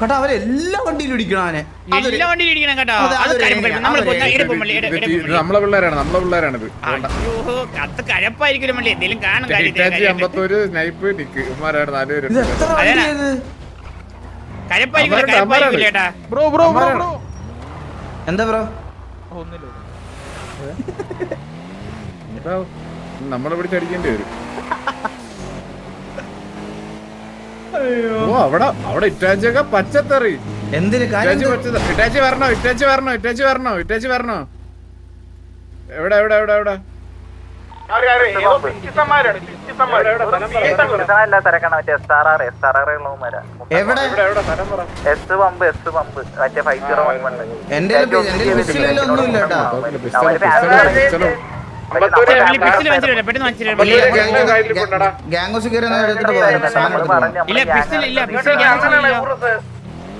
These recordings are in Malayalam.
കേട്ടോ അവരെല്ലാ വണ്ടിയിലും ഇടിക്കണം അവനെ. എല്ലാ വണ്ടിയിലും കേട്ടോ. നമ്മളെ പിള്ളേരാണ് നമ്മളെ അത് മള്ളി. എന്തെങ്കിലും കാണും Ambattur snipe bro bro bro bro. എന്താ ബ്രോ? ഒന്നുമില്ല ഇതാ, നമ്മളെ പിടിച്ചടിക്കേണ്ടി വരും. ഓ അവിടെ അവിടെ ഇറ്റാച്ചി ഒക്കെ പച്ചത്തറി. എന്തിന്? ഇറ്റാച്ചി? ഇറ്റാച്ചി വരണോ? ഇറ്റാച്ചി വരണോ? ഇറ്റാച്ചി വരണോ? ഇറ്റാച്ചി വരണോ? എവിടെ എവിടെ എവിടെ എവിടെ? എസ് പമ്പ് എസ് പമ്പ് മറ്റേ ഫൈവ് സീറോ വൺ വൺ എന്റെ കയറി എടുത്തിട്ട് പോകാം. സാധനം എടുത്തിട്ട്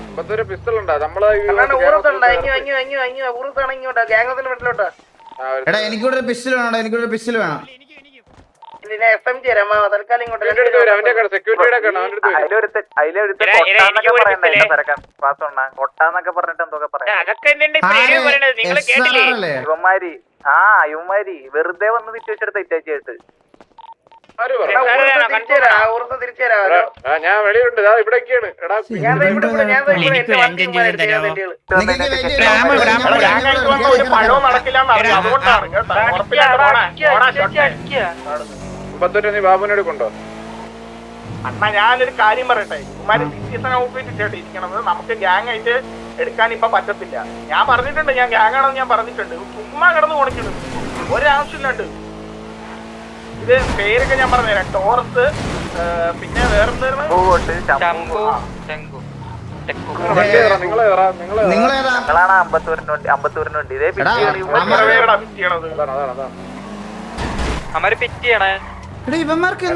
അമ്പത്തൊരു പിസ്റ്റൾ ഉണ്ടോ നമ്മളെ ഒരു- എടാ എനിക്കൂടെ ഒരു പിസ്റ്റൽ വേണം. എനിക്കൂടെ ഒരു പിസ്റ്റൽ വേണം കൊട്ടാന്നൊക്കെ പറഞ്ഞിട്ട് എന്തൊക്കെ പറയാം. ഇവന്മാരി ആ ഇവന്മാരി വെറുതെ വന്ന് തിരിച്ചുവെച്ചെടുത്ത ഇറ്റാച്ചിയായിട്ട്. ആ, ഞാൻ വെളിയുണ്ട് എടാ നീ ബാബുനോട് കൊണ്ടോ അണ്ണാ ഞാനൊരു കാര്യം പറയട്ടെ. ഇവന്മാര് സിറ്റിസൺ ഔട്ട്ഫിറ്റ് ഇട്ടിട്ട് ഇരിക്കണത് നമുക്ക് ഗ്യാങ് ആയിട്ട് എടുക്കാൻ ഇപ്പൊ പറ്റത്തില്ല. ഞാൻ പറഞ്ഞിട്ടുണ്ട് ഞാൻ ഗ്യാങ്ങാണെന്ന് ഞാൻ പറഞ്ഞിട്ടുണ്ട്. ചുമ്മാ കിടന്ന് കുണിക്കുന്നു ഒരാവശ്യമില്ലാണ്ട്. ഇത് പേരൊക്കെ ഞാൻ പറഞ്ഞുതരാം. ടോറസ് പിന്നെ വേറെന്തായിരുന്നു? നിങ്ങളാണ് അമ്പത്തൂരിനുണ്ട് വണ്ടി അമ്പത്തൂരിന് അമ്പത്തൂരിന് ഇതേ പിറ്റിയാണ് പിറ്റിയാണ് അതാണ് അമര് പിറ്റ് ചെയ്യണേ. എടാ ഇവന്മാർക്ക് ആ,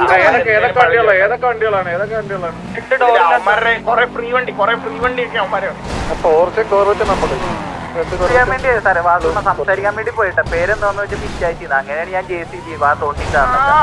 എന്താ സംസാരിക്കാൻ വേണ്ടി പോയിട്ട. പേരെന്താന്ന് വെച്ചാൽ പിച്ചായി അങ്ങനെയാണ് ഞാൻ ജെ സി ബി വാ തോട്ടിട്ടാണ് ആ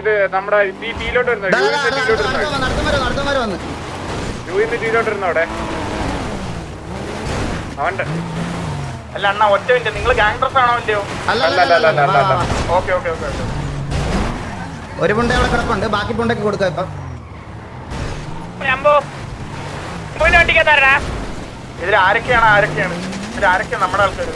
ഇത് നമ്മുടെ യുവിന്റെ വരുന്ന? അവിടെ? അവന്റെ അല്ല അണ്ണാ ഒറ്റ മിനിറ്റ്. നിങ്ങൾ ഗ്യാങ് ആണോ ഇല്ലയോ? അല്ല അല്ല, അല്ല അല്ല, അല്ല അല്ല, അല്ല. ഓക്കെ ഓക്കെ ഓക്കെ ഒരു പുണ്ട അവിടെ കിടപ്പുണ്ട്. ബാക്കി പുണ്ടൊക്കെ കൊടുക്കാം ഇപ്പൊ. അമ്പോ പോയിന്റ് വണ്ടിക്കത്താറാ ഇതിൽ ആരൊക്കെയാണ് ആരൊക്കെയാണ്? ഇതിൽ ആരൊക്കെയാണ് നമ്മുടെ ആൾക്കാർ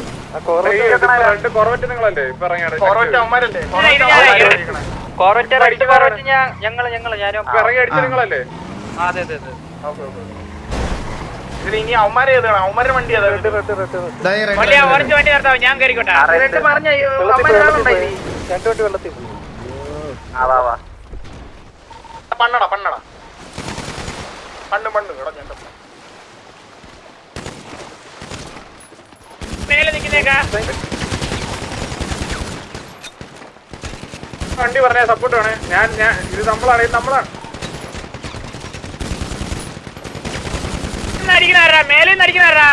ഫോർവേറ്റ് അവന്മാരല്ലേ? ഇത് ഞാൻ- അവന്മാരല്ലേ കോററ്റ് റൈറ്റ് കോററ്റ് ഞാൻ ഞങ്ങൾ ഞങ്ങൾ ഞാനും ഇപ്പൊ ഇറങ്ങി അടിച്ച നിങ്ങളല്ലേ? ആ, അതെ അതെ അതെ. ഇതിൽ ഇനി അവന്മാരെ ഏതാണ്? അവന്മാരുടെ വണ്ടി ഏതാണ് ഞാൻ കയറിക്കോട്ടെ പണ്ണട പണ്ണട. പണ്ട് ഇവിടെ ഞാൻ മേലെ നിൽക്കുന്നേക്കാ വണ്ടി പറഞ്ഞ സപ്പോർട്ട് വേണേ ഞാൻ ഞാൻ ഇത് നമ്മളാണ് ഇത് നമ്മളാണ്. അടിക്കണാരാ മേലെ അടിക്കണാരാ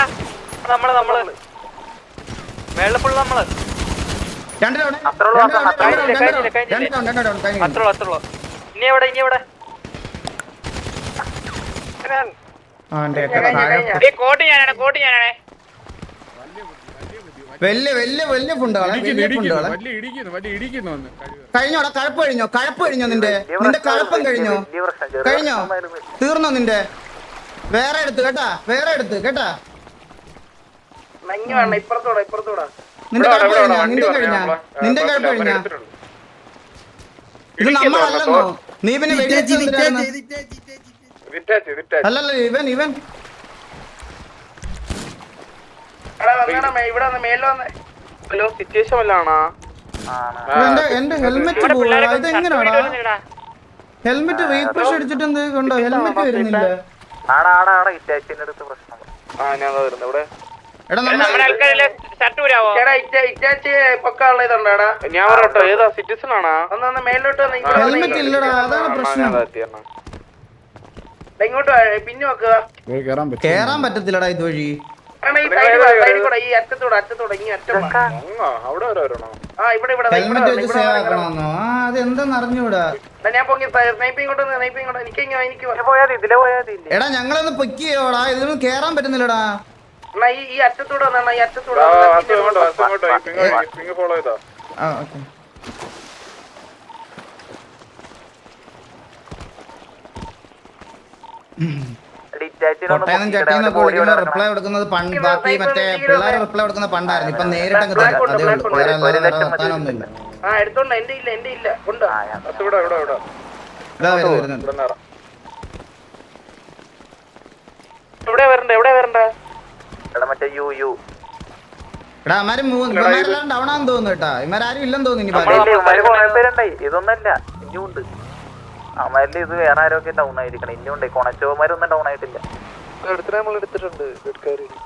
നമ്മൾ നമ്മൾ. ഫുള്ള് നമ്മൾ. ഇനി എവിടെ ഇനി എവിടെ? കോട്ട് ഞാനാണ് കോട്ട് ഞാനാണ്. വലിയ വലിയ വലിയ ഫുണ്ടാണ് വലിയ കഴിഞ്ഞോടാ കഴപ്പ് കഴിഞ്ഞോ? കഴപ്പ് കഴിഞ്ഞോ നിന്റെ? നിന്റെ കഴപ്പം കഴിഞ്ഞോ? കഴിഞ്ഞോ? തീർന്നോ നിന്റെ? വേറെ എടുത്ത് കേട്ടാ? വേറെ എടുത്ത് കേട്ടാ? ഇപ്പുറത്തോടെ ഇപ്പുറത്തോടെ. നിന്റെ കഴപ്പ് കഴിഞ്ഞാ? നിന്റെ കഴിഞ്ഞാ? നിന്റെ കഴപ്പ് കഴിഞ്ഞാ? ഇത് നമ്മളല്ലോ നമ്മളല്ലെന്നോ. നീ പിന്നെ അല്ലല്ല ഇവൻ ഇവൻ ഹലോ സിറ്റുവേഷൻ എന്റെ ഹെൽമെറ്റ് ഇതെങ്ങനെയാടാ? അടിച്ചിട്ട് എന്ത് കണ്ടോ? ഹെൽമെറ്റ് വരുന്നില്ല ഞാൻ ഏതാ ഇല്ലടാ അതാണ് പ്രശ്നം. ഇങ്ങോട്ട് പിന്നെ കേറാൻ പറ്റത്തില്ലടാ ഇതുവഴി. അതെന്താന്നറിഞ്ഞൂടാ. എടാ ഞങ്ങളൊന്ന് പൊക്കിയോടാ ചെയ്യോടാ ഇതിനൊന്നും കേറാൻ പറ്റുന്നില്ലടാ. ഈ അറ്റത്തൂടെ Mm-hmm. കൊട്ടയം ചട്ടയെന്നൊക്കെ റിപ്ലൈ കൊടുക്കുന്നത് ബാക്കി റിപ്ലൈ കൊടുക്കുന്ന ഇല്ല. വരുന്നുണ്ട് ഇവിടെ വരണ്ട എവിടെ വരണ്ട. മറ്റേ യു യു. എടാ ഇമാര് ഡൗൺ ആണെന്ന് ഇല്ലെന്ന് തോന്നുന്നു ഇതൊന്നല്ല ഇനിയുണ്ട്. അവന്മാരിൽ ഇത് വേറെ ആരോഗ്യം ഡൗൺ ആയിരിക്കണം. ഇനി ഉണ്ട്. കൊണച്ചോമാരൊന്നും ഡൗൺ ആയിട്ടില്ല.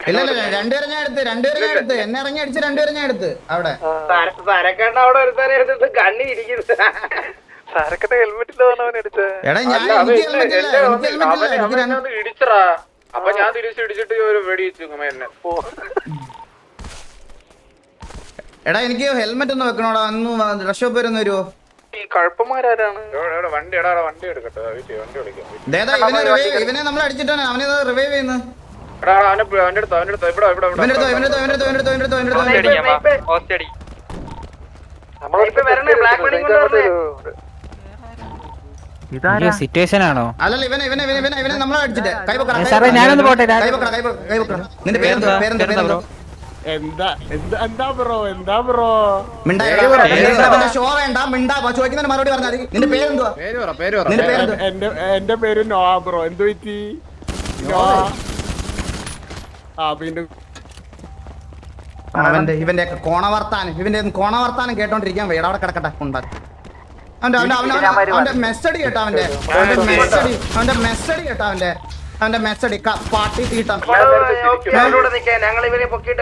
ഇല്ല ഇല്ല രണ്ടുപേരെ ഞാൻ എടുത്ത്. രണ്ടുപേരെ ഞാൻ എടുത്ത്. എന്നെ ഇറങ്ങി അടിച്ച് രണ്ടുപേരെ ഞാൻ എടുത്ത്. അവിടെ. എടാ ഞാൻ എനിക്ക് ഹെൽമെറ്റ് ഇല്ല. എനിക്ക് ഹെൽമെറ്റ് ഇല്ല. എനിക്ക് രണ്ട് അപ്പൊ ഞാൻ തിരിച്ച് ഇടിച്ചിട്ട് ഒരു എന്നെ. എടാ എനിക്ക് ഹെൽമെറ്റ് ഒന്ന് വെക്കണോടാ. അന്ന് റഷോപ്പ് വരുന്ന വരുവോ? വരുമോ ഇവനെ നമ്മൾ അടിച്ചിട്ടാണ്. അവനെ റിവൈവ് സിറ്റുവേഷൻ ആണോ? അല്ലല്ല ഇവനെ ഇവനെ ഇവനെ ഇവനെ ഞാനൊന്ന് പോട്ടെ കൈ വെക്കണം കൈ വെക്കണം നിന്റെ പേരെന്തോ? പേരെന്തോ എന്താ എന്താ എന്താ ബ്രോ എന്താ ബ്രോ? മിണ്ടാ ഷോ വേണ്ട മിണ്ടാ ചോദിക്കുന്നതിന് മറുപടി പറഞ്ഞാൽ മതി. നിന്റെ പേരെന്തുവാ? പേര് പറ പേര് പറ. നിന്റെ പേരെന്തുവാ? എന്റെ എന്റെ പേര് നോവ ബ്രോ. എന്ത് പറ്റി? ആ പിന്നെ അവന്റെ ഇവന്റെ ഒക്കെ കോണവർത്താനം ഇവന്റെ കോണ കോണവർത്താനം കേട്ടോണ്ടിരിക്കാൻ വേട അവിടെ കിടക്കട്ടെ ഉണ്ടാക്കി അവന്റെ അവന്റെ അവന്റെ അവന്റെ അവന്റെ മെസ്സടി കേട്ടോ അവന്റെ അവന്റെ മെസ്സടി അവന്റെ മെസ്സടി കേട്ടോ അവന്റെ അവന്റെ മെസ്സ് എടുക്കാം. പാർട്ടി തീട്ടാം ഞങ്ങൾ ഒന്ന് പൊക്കിട്ട്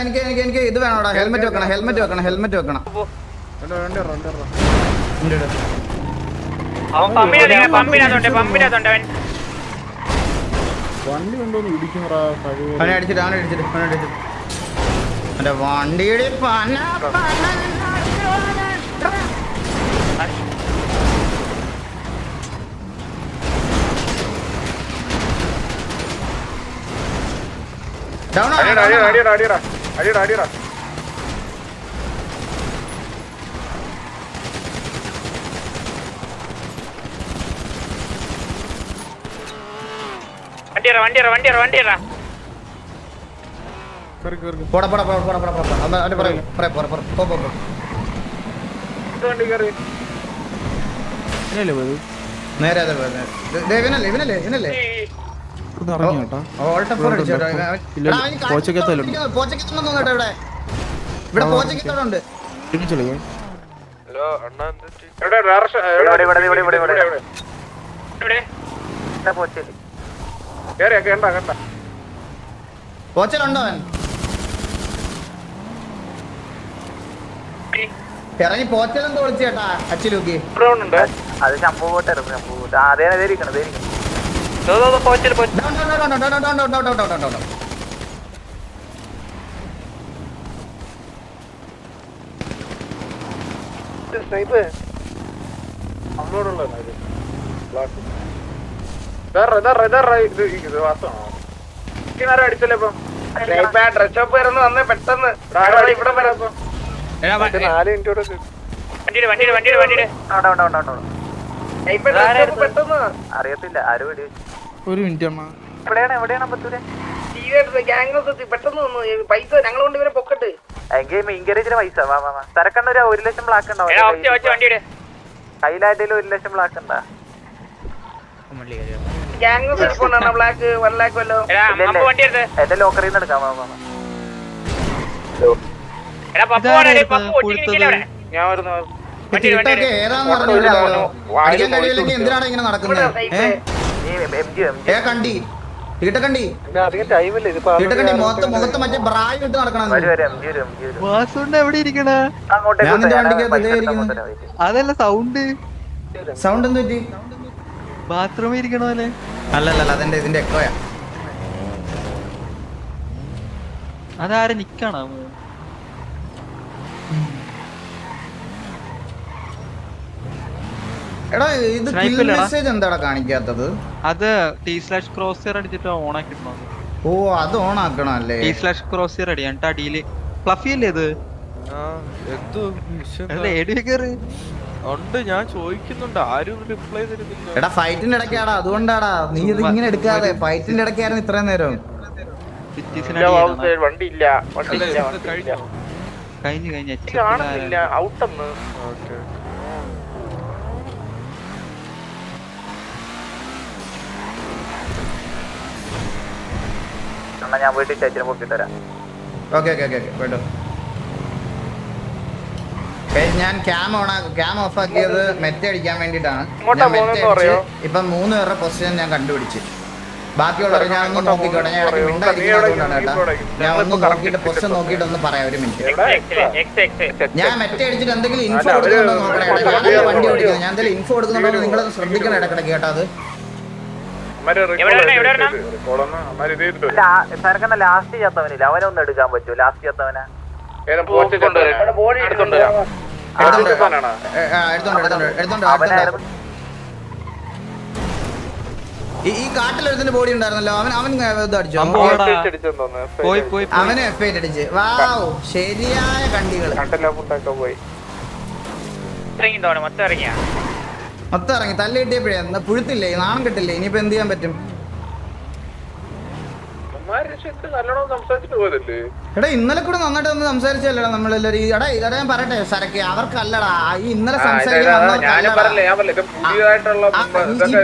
എനിക്ക് എനിക്ക് ഇത് വേണോടാ ഹെൽമെറ്റ് വെക്കണം ഹെൽമെറ്റ് വെക്കണം ഹെൽമെറ്റ് വെക്കണം. അവൻ പമ്പിനകത്തുണ്ട് പമ്പിനകത്തുണ്ട് പമ്പിനകത്തുണ്ട് വണ്ടി കൊണ്ടുവന്ന് അവനെ അടിച്ചിട്ട് അവനെ അടിച്ചിട്ട് അവനെ അടിച്ചിട്ട്. എന്റെ വണ്ടിയുടെ പന പന ഡൗൺ അടിയടാ അടിയടാ അടിയടാ അടിയടാ അടിയടാ. വണ്ടിയറ വണ്ടിയറ വണ്ടിയറ വണ്ടിയറ. പോടാ പോടാ പോടാ പോടാ പോടാ പോടാ. അന്ന് അവന് പറയും പറയാം പോരാ പോരാ പോ പോ നേരെ അതെ നേരെ. ഇവനല്ലേ ഇവനല്ലേ ഇവനല്ലേ? ഹലോ അണ്ണാ ഇവിടെ ഇവിടെ ഇവിടെ ഇവിടെ ഇവിടെ. ഇവിടെ പോച്ചേരി കേണ്ട കേണ്ട കോച്ചനുണ്ടോ ഇറങ്ങി പോച്ചലും തോളിച്ചു ചേട്ടാ അച്ചിലൂക്കി അത് ശമ്പൂ പോട്ടെ ശമ്പൂ പോട്ടെ അതേ ഇരിക്കണം അതേ ഇരിക്കണം സ്നൈപ്പ് നമ്മളോടുള്ള ബ്ലാക്ക് അറിയത്തില്ല ആരും ഒരു മിനിറ്റ് അമ്മ. എവിടെയാണ് എവിടെയാണ് പത്തൂര് പൈസ ഞങ്ങൾ കൊണ്ട് ഒരു ലക്ഷം ബ്ലാക്ക് ഉണ്ടാവും ഹൈലാൻഡിൽ ഒരു ലക്ഷം ബ്ലാക്ക് ഉണ്ടാ? ഗ്യാങ് പോണ ബ്ലാക്ക് വൺ ലാക്ക് വല്ലോ വണ്ടി എന്റെ ലോക്കറിൽ നിന്ന് എടുക്കാം ഞാൻ ഇങ്ങനെ കണ്ടി. മറ്റേ എവിടെ അതല്ല സൗണ്ട്. സൗണ്ട് എന്ത് ബാത്റൂമിൽ ഇരിക്കണോ അല്ലേ അല്ലല്ല അതെന്റെ ഇതിന്റെ എക്കോയാ അതാരെ നിക്കണോ? എടാ ഇത് കിൽ മെസ്സേജ് എന്താടാ കാണിക്കാത്തത്? അത് ടി സ്ലാഷ് ക്രോസിയർ അടിച്ചിട്ട് ഓൺ ആക്കിട്ടോ ഓ അത് ഓൺ ആക്കണം അല്ലേ ടി സ്ലാഷ് ക്രോസിയർ അടി എന്നിട്ട് അടിയിൽ ഫ്ലഫി അല്ലേ ഇത്? എടി കേറ്. ഉണ്ട് ഞാൻ ചോദിക്കുന്നുണ്ട്. ആരും റിപ്ലൈ തരുന്നില്ല. എടാ ഫൈറ്റിന്റെ ഇടയ്ക്കാടാ. അതുകൊണ്ടാടാ. നീ ഇത് ഇങ്ങനെ എടുക്കാതെ ഫൈറ്റിന്റെ ഇടയ്ക്കായിരുന്നു ഇത്രയും നേരം. വണ്ടി ഇല്ല വണ്ടി ഇല്ല വണ്ടി കഴിഞ്ഞോ. കഴിഞ്ഞു കാണുന്നില്ല ഔട്ടെന്ന്. ഓക്കെ. ഞാൻ വീട്ടിൽ ചേച്ചിനെ പൊക്കിട്ട് തരാം. Okay okay okay okay. പോയിട്ടോ. Guys, ഞാൻ ക്യാം ഓൺ ക്യാം ഓഫ് ആക്കിയത് മെറ്റ അടിക്കാൻ വേണ്ടിയിട്ടാണ്. ഇപ്പൊ ഞാൻ മൂന്ന് പേരുടെ പൊസിഷൻ ഞാൻ കണ്ടുപിടിച്ചു. ബാക്കിയുള്ളവരെ ഞാൻ ഒന്ന് നോക്കിക്കോട്ടെ ഞാൻ ഇടയ്ക്ക്? മിണ്ടായിരിക്കുന്നതുകൊണ്ടാണ് കേട്ടോ. ഞാൻ ഒന്ന് നോക്കിയിട്ട് പൊസിഷൻ നോക്കിയിട്ട് ഒന്ന് പറയാം ഒരു മിനിറ്റ് ഞാൻ മെറ്റ അടിച്ചിട്ട് എന്തെങ്കിലും ഇൻഫോ കൊടുക്കുന്നുണ്ടോ നോക്കണേ വണ്ടി വണ്ടി ഓടിക്കും. ഓടിക്കുന്നത് ഞാൻ എന്തെങ്കിലും ഇൻഫോ കൊടുക്കുന്നുണ്ടോ നിങ്ങളത് ശ്രദ്ധിക്കണം ഇടക്കിടക്ക് കേട്ടോ അത്. ലാസ്റ്റ് ചെയ്യാത്തവനില്ല. അവനൊന്നും എടുക്കാൻ പറ്റൂ. ലാസ്റ്റ് ചെയ്യാത്തവനെ. ഈ കാട്ടിലൊരുത്തിന്റെ ബോഡി ഉണ്ടായിരുന്നല്ലോ. അവൻ അവൻ ഇത് അടിച്ചോ? പോയി. അവന് എഫ് ഐറ്റ് അടിച്ച്. വാവ് ശരിയായ കണ്ടികൾ മൊത്തം ഇറങ്ങി. തല്ലിട്ടിയപ്പോഴേ പുഴുത്തില്ലേ? നാണം കിട്ടില്ലേ? ഇനിയിപ്പോ എന്ത് ചെയ്യാൻ പറ്റും? എടാ ഇന്നലെ കൂടെ നന്നായിട്ട് ഒന്ന് സംസാരിച്ചല്ലടാ നമ്മളെല്ലാരും. എടാ എടാ ഞാൻ പറയട്ടെ സരക്ക് അവർക്കല്ലടാ. ഈ ഇന്നലെ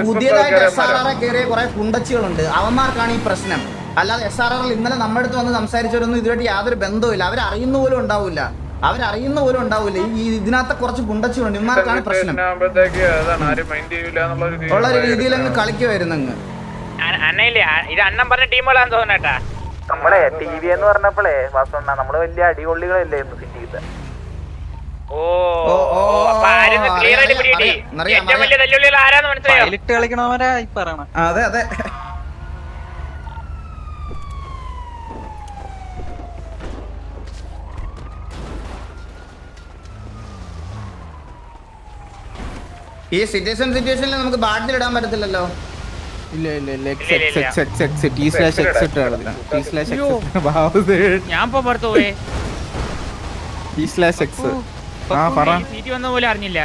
പുതിയതായിട്ട് എസ് ആർ ആർ കയറിയ കുറെ കുണ്ടച്ചികളുണ്ട്. അവന്മാർക്കാണ് ഈ പ്രശ്നം. അല്ലാതെ എസ് ആർ ആറിൽ ഇന്നലെ നമ്മുടെ അടുത്ത് വന്ന് സംസാരിച്ചവരൊന്നും ഇതുമായിട്ട് യാതൊരു ബന്ധവുമില്ല. അവരറിയുന്ന പോലും ഉണ്ടാവില്ല. അവരറിയുന്ന പോലും ഉണ്ടാവില്ല. ഈ ഇതിനകത്ത് കുറച്ച് കുണ്ടച്ചികളുണ്ട്. ഇവന്മാർക്കാണ് പ്രശ്നം. ഉള്ള ഒരു രീതിയിൽ അങ്ങ് കളിക്കുമായിരുന്നങ്ങ് അ- അണ്ണയില്ലേ ആ, ഇത് അണ്ണൻ പറഞ്ഞ ടീമുകളാന്ന് തോന്നട്ടാ നമ്മളെ ടി വി എന്ന് പറഞ്ഞപ്പോഴേ വാസണ്ണ നമ്മൾ വലിയ അടികൊള്ളികളല്ലേ ഇന്ന് സിറ്റിയിലത്തെ ഓ അപ്പൊ ആരും ക്ലിയർ ആയിട്ട് ഏറ്റവും വലിയ തല്ലുള്ളികൾ ആരാന്ന് മനസ്സിലായോ? കളിക്കണവരാ ഈ പറയണ. അതെ അതെ. ഈ സിറ്റുവേഷൻ സിറ്റുവേഷനിൽ നമുക്ക് ബാഡ്ജിൽ ഇടാൻ പറ്റത്തില്ലല്ലോ. ഇല്ല ഇല്ല ഇല്ല X X. X X X T slash X ഇട്ടാണ് ടി സ്ലാഷ് എക്സ് ഞാൻ പുറത്തു പോയി ടി സ്ലാഷ് എക്സ് ആ പറ സീറ്റ് വന്ന പോലെ അറിഞ്ഞില്ല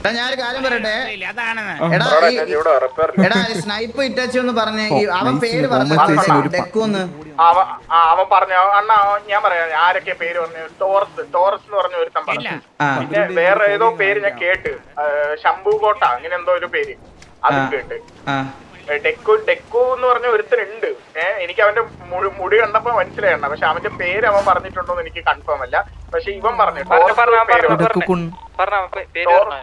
എടാ ഞാനൊരു കാര്യം പറയട്ടെ? എടാ എടാ സ്നൈപ്പ് ഇറ്റാച്ചു എന്ന് പറഞ്ഞ അവൻ പേര് പറഞ്ഞു? ഡെക്കൂന്ന് അവൻ ആ, അവൻ പറഞ്ഞു? അണ്ണാ ഞാൻ പറയാം ആരൊക്കെ പേര് പറഞ്ഞു? ടോറസ് ടോറസ് എന്ന് പറഞ്ഞ ഒരു ഇല്ല. പറഞ്ഞു പിന്നെ വേറെ ഏതോ പേര് ഞാൻ കേട്ട്. ശംഭു കോട്ട അങ്ങനെ എന്തോ ഒരു പേര്. അതും. കേട്ട്. ഡെക്കു ഡെക്കു എന്ന് പറഞ്ഞ ഒരുത്തനുണ്ട്. ഏഹ് എനിക്ക് അവന്റെ മുടി- കണ്ടപ്പോ മനസ്സിലായണ്ട പക്ഷെ അവന്റെ പേര് അവൻ പറഞ്ഞിട്ടുണ്ടോ എന്ന് എനിക്ക് കൺഫേം അല്ല. പക്ഷെ ഇവൻ പറഞ്ഞു ടോറസ് എന്ന് പേര്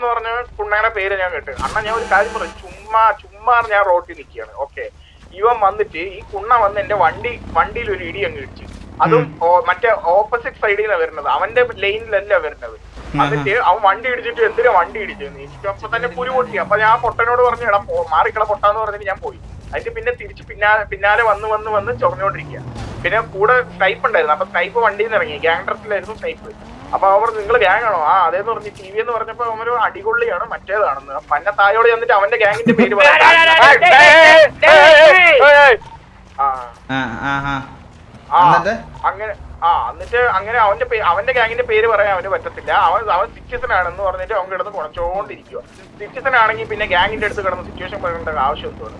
പറഞ്ഞു, കുണ്ണയുടെ പേര് ഞാൻ കേട്ടു. അണ്ണ ഞാൻ ഒരു കാര്യം പറഞ്ഞു. ചുമ്മാ ചുമ്മാ ഞാൻ റോട്ടിൽ നിൽക്കുകയാണ്. ഓക്കെ. ഇവൻ വന്നിട്ട് ഈ കുണ്ണ വന്ന് എന്റെ വണ്ടി വണ്ടിയിൽ ഒരു ഇടി അങ്ങ് ഇടിച്ചു. അതും മറ്റേ ഓപ്പോസിറ്റ് സൈഡിൽ നിന്നാണ് വരുന്നത്. അവന്റെ ലൈനിലല്ല വരുന്നത്. എന്നിട്ട് അവൻ വണ്ടി ഇടിച്ചിട്ട് എന്തിനാ വണ്ടി ഇടിച്ചെന്ന് എനിക്ക് അപ്പൊ തന്നെ പുരി പൊട്ടി. അപ്പൊ ഞാൻ പൊട്ടനോട് പറഞ്ഞു എടാ മാറിക്കള പൊട്ടാന്ന് പറഞ്ഞിട്ട് ഞാൻ പോയി. അതിന്റെ പിന്നെ തിരിച്ച് പിന്നാലെ പിന്നാലെ വന്ന് വന്ന് വന്ന് ചൊറഞ്ഞോണ്ടിരിക്കുക പിന്നെ കൂടെ സ്നൈപ്പ് ഉണ്ടായിരുന്നു. അപ്പൊ സ്നൈപ്പ് വണ്ടിയിൽ നിന്ന് ഇറങ്ങി. ഗ്യാങ് ഡ്രസ്സിലായിരുന്നു സ്നൈപ്പ് അപ്പൊ അവർ നിങ്ങൾ ഗ്യാങ് ആണോ ആ അതേന്ന് പറഞ്ഞ് ടി വി എന്ന് പറഞ്ഞപ്പോ അവനൊരു അടികൊള്ളിയാണ് മറ്റേതാണെന്ന്. പന്ന തായോട് ചെന്നിട്ട് അവന്റെ ഗ്യാങ്ങിന്റെ പേര് പറയാം ആ ആ. ആ ആ ആ, എന്നിട്ട്? അങ്ങനെ ആ എന്നിട്ട് അങ്ങനെ അവന്റെ അവന്റെ ഗാങ്ങിന്റെ പേര് പറയാൻ അവന് പറ്റത്തില്ല. അവൻ അവൻ സിറ്റിസൺ ആണെന്ന് പറഞ്ഞിട്ട് അവൻ കിടന്ന് കുണച്ചോണ്ടിരിക്കുക സിറ്റിസൺ ആണെങ്കിൽ പിന്നെ ഗാങ്ങിന്റെ അടുത്ത് കിടന്ന് സിറ്റുവേഷൻ പറയേണ്ട ആവശ്യം എന്തുവാണ്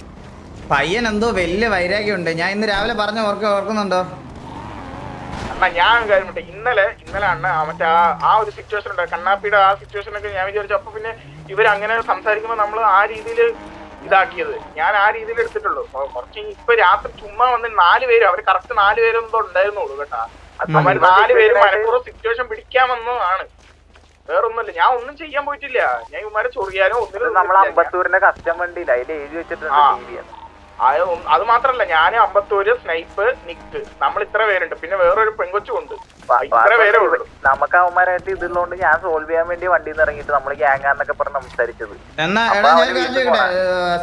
പയ്യൻ എന്തോ വലിയ വൈരാഗ്യമുണ്ട് ഞാൻ ഇന്ന് രാവിലെ പറഞ്ഞ ഓർക്ക ഓർക്കുന്നുണ്ടോ? അണ്ണാ ഞാൻ കാര്യമുണ്ട് കാര്യം ഇന്നലെ ഇന്നലെ അണ്ണ മറ്റേ ആ ആ ഒരു സിറ്റുവേഷൻ ഉണ്ട് കണ്ണാപ്പിയുടെ ആ സിറ്റുവേഷൻ ഒക്കെ ഞാൻ വിചാരിച്ചു. അപ്പൊ പിന്നെ ഇവർ അങ്ങനെ സംസാരിക്കുമ്പോൾ നമ്മൾ ആ രീതിയിൽ ഇതാക്കിയത്. ഞാൻ ആ രീതിയിൽ എടുത്തിട്ടുള്ളൂ. കുറച്ച് ഇപ്പൊ രാത്രി ചുമ്മാ വന്ന് നാല് പേര് അവർ കറക്റ്റ് നാല് പേരൊന്നും ഉണ്ടായിരുന്നുള്ളൂ കേട്ടാ. അവർ നാല് പേര് മലപ്പുറം സിറ്റുവേഷൻ പിടിക്കാമെന്നതാണ് വേറൊന്നുമില്ല. ഞാൻ ഒന്നും ചെയ്യാൻ പോയിട്ടില്ല ഞാൻ ഇവന്മാരെ ചൊറിയാനോ ഒന്നിനും നമ്മളെ അമ്പത്തൂരിന്റെ കസ്റ്റം വണ്ടിയില്ല അതിൽ എഴുതി വെച്ചിട്ടുണ്ട്. അത് മാത്രല്ല ഞാൻ അമ്പത്തൂര് സ്നൈപ്പ് നിക്ക്. നമ്മൾ ഇത്ര പേരുണ്ട്. പിന്നെ വേറൊരു പെങ്കൊച്ചും ഉണ്ട് ഇത്ര പേരേ ഉള്ളൂ. നമുക്ക് അവന്മാരായിട്ട് ഇതുള്ളതുകൊണ്ട് ഞാൻ സോൾവ് ചെയ്യാൻ വേണ്ടി വണ്ടി നിന്ന് ഇറങ്ങിയിട്ട് നമ്മൾ ഗ്യാങ്ങാന്നൊക്കെ പറഞ്ഞ് സംസാരിച്ചത്. എന്നാ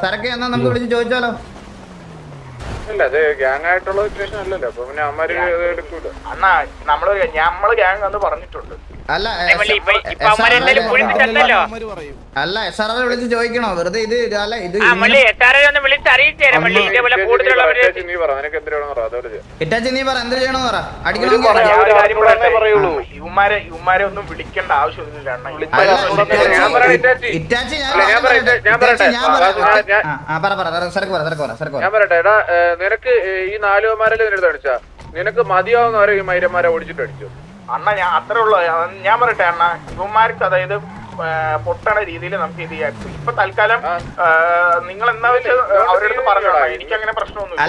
സരക്ക് എന്നാ നമുക്ക് വിളിച്ച് ചോദിച്ചാലോ? ഇല്ല അത് ഗ്യാങ് ആയിട്ടുള്ള സിറ്റുവേഷൻ അല്ലല്ലോ. അപ്പൊ പിന്നെ അമ്മര് എടുക്കൂല. അണ്ണാ നമ്മൾ നമ്മൾ ഗ്യാങ് എന്ന് പറഞ്ഞിട്ടുണ്ട്. അല്ല അല്ല എസ് ആർ വിളിച്ച് ചോദിക്കണോ? വെറുതെ ഇത് അല്ല ഇത് ഇറ്റാച്ചി നീ പറ എന്ത് ചെയ്യണമെന്ന് പറ. ഒന്നും വിളിക്കേണ്ട ആവശ്യമൊന്നുമില്ല ഞാൻ ഇറ്റാച്ചി. പറയട്ടെ, നിനക്ക് ഈ നാലുമാരല്ലേ അടിച്ചാ? നിനക്ക് മതിയാവുന്ന ഈ മൈരന്മാരെ ഓടിച്ചിട്ട് അടിച്ചു? അണ്ണ ഞാൻ അത്രേ ഉള്ളൂ. ഞാൻ പറയട്ടെ അണ്ണ ഇവന്മാർക്ക് അതായത് പൊട്ടണ രീതിയിൽ നമുക്ക് ഇത് ചെയ്യാം ഇപ്പൊ തൽക്കാലം നിങ്ങൾ എന്താ വെച്ചാൽ അവരോട് അടുത്ത് പറഞ്ഞോടാ എനിക്ക് അങ്ങനെ അല്ലല്ല, പ്രശ്നമൊന്നുമില്ല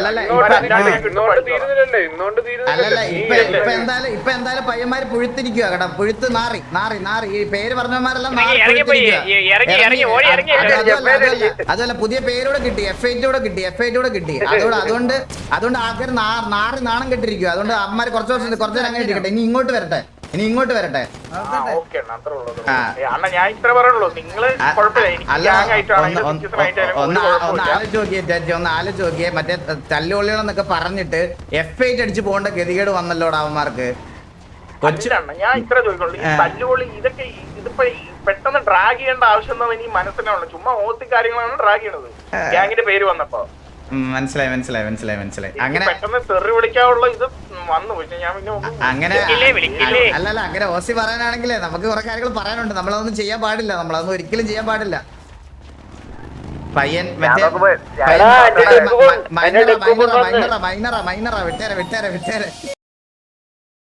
ഇപ്പൊ- എന്തായാലും ഇപ്പൊ എന്തായാലും പയ്യന്മാര് പുഴുത്തിരിക്കുക കേട്ടോ. പുഴുത്ത് നാറി നാറി നാറി. ഈ പേര് പറഞ്ഞവന്മാരെല്ലാം നാറി ഇറങ്ങി, ഇറങ്ങിപ്പോയി. പുഴുത്തിരിക്കുവാ. ഈ ഇറങ്ങി, ഇറങ്ങി, ഓടി ഇറങ്ങി. അത് അതുമല്ല, അതുമല്ല, അതുമല്ല പുതിയ പേരൂടെ കിട്ടി. എഫ് ഐ കൂടെ കിട്ടി എഫ് ഐ കൂടെ കിട്ടി. അതുകൊണ്ട് അതുകൊണ്ട് അതുകൊണ്ട് ആൾക്കാർ നാറി നാണം കെട്ടിരിക്കുക അതുകൊണ്ട് അമ്മമാര് കുറച്ച് ദിവസം കുറച്ച് നേരം അങ്ങനെ ഇരിക്കട്ടെ. ഇനി ഇങ്ങോട്ട് വരട്ടെ. ഇനി ഇങ്ങോട്ട് വരട്ടെ. ഒന്ന് ആലോചിച്ച് നോക്കിയേ മറ്റേ തല്ലുകൊള്ളികളെന്നൊക്കെ പറഞ്ഞിട്ട് എഫ് ഐ അടിച്ച് പോകേണ്ട ഗതികേട് വന്നല്ലോടാ അവന്മാർക്ക്? ഞാൻ ഇത്ര ചോദിക്കുള്ളൂ. ഈ. ഇതൊക്കെ ഇതിപ്പോ പെട്ടെന്ന് ഡ്രാഗ് ചെയ്യേണ്ട ആവശ്യം ഇനി മനസ്സിലാവുള്ളൂ ചുമ്മാ ഓത്തി കാര്യങ്ങളാണ് ഡ്രാഗ് ചെയ്യണത്. ഗ്യാങ്ങിന്റെ പേര് വന്നപ്പോ. മനസ്സിലായി മനസ്സിലായി മനസ്സിലായി മനസ്സിലായി. അങ്ങനെ അങ്ങനെ? അല്ലല്ല അങ്ങനെ ഓസി പറയാനാണെങ്കിലേ നമുക്ക് കുറെ കാര്യങ്ങൾ പറയാനുണ്ട്. നമ്മളതൊന്നും ചെയ്യാൻ പാടില്ല. നമ്മളതൊന്നും ഒരിക്കലും ചെയ്യാൻ പാടില്ല. പയ്യൻ മറ്റേ മൈനറാ മൈനറാ മൈനറാ മൈനറാ വിട്ടേരെ വിട്ടേരെ വിട്ടേരെ.